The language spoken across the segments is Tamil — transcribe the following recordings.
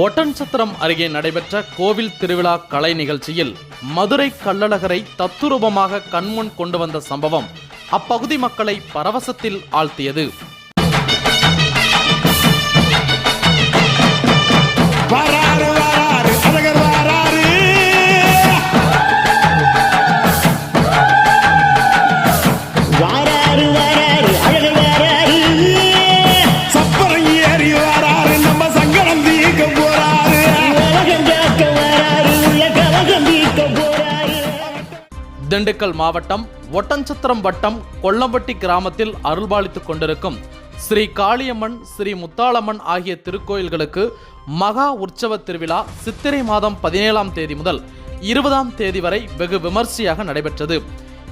ஒட்டன்சத்திரம் அருகே நடைபெற்ற கோவில் திருவிழா கலை நிகழ்ச்சியில் மதுரை கள்ளழகரை தத்துரூபமாக கண்முன் கொண்டு வந்த சம்பவம் அப்பகுதி மக்களை பரவசத்தில் ஆழ்த்தியது. திண்டுக்கல் மாவட்டம் ஒட்டன்சத்திரம் வட்டம் கொல்லம்பட்டி கிராமத்தில் அருள்பாலித்துக் கொண்டிருக்கும் ஸ்ரீ காளியம்மன் ஸ்ரீ முத்தாளம்மன் ஆகிய திருக்கோயில்களுக்கு மகா உற்சவ திருவிழா சித்திரை மாதம் பதினேழாம் தேதி முதல் இருபதாம் தேதி வரை வெகு விமர்சையாக நடைபெற்றது.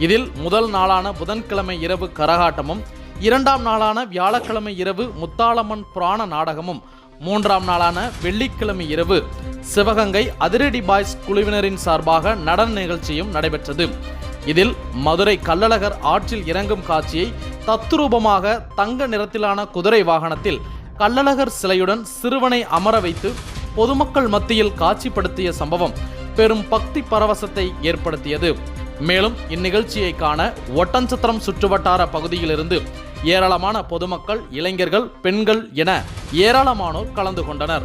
இதில் முதல் நாளான புதன்கிழமை இரவு கரகாட்டமும் இரண்டாம் நாளான வியாழக்கிழமை இரவு முத்தாளம்மன் புராண நாடகமும் மூன்றாம் நாளான வெள்ளிக்கிழமை இரவு சிவகங்கை அதிரடி பாய்ஸ் குழுவினரின் சார்பாக நடன நிகழ்ச்சியும் நடைபெற்றது. இதில் மதுரை கள்ளழகர் ஆற்றில் இறங்கும் காட்சியை தத்ரூபமாக தங்க நிறத்திலான குதிரை வாகனத்தில் கள்ளழகர் சிலையுடன் சிறுவனை அமர வைத்து பொதுமக்கள் மத்தியில் காட்சிப்படுத்திய சம்பவம் பெரும் பக்தி பரவசத்தை ஏற்படுத்தியது. மேலும் இந்நிகழ்ச்சியை காண ஒட்டன்சத்திரம் சுற்றுவட்டார பகுதியிலிருந்து ஏராளமான பொதுமக்கள் இளைஞர்கள் பெண்கள் என ஏராளமானோர் கலந்து கொண்டனர்.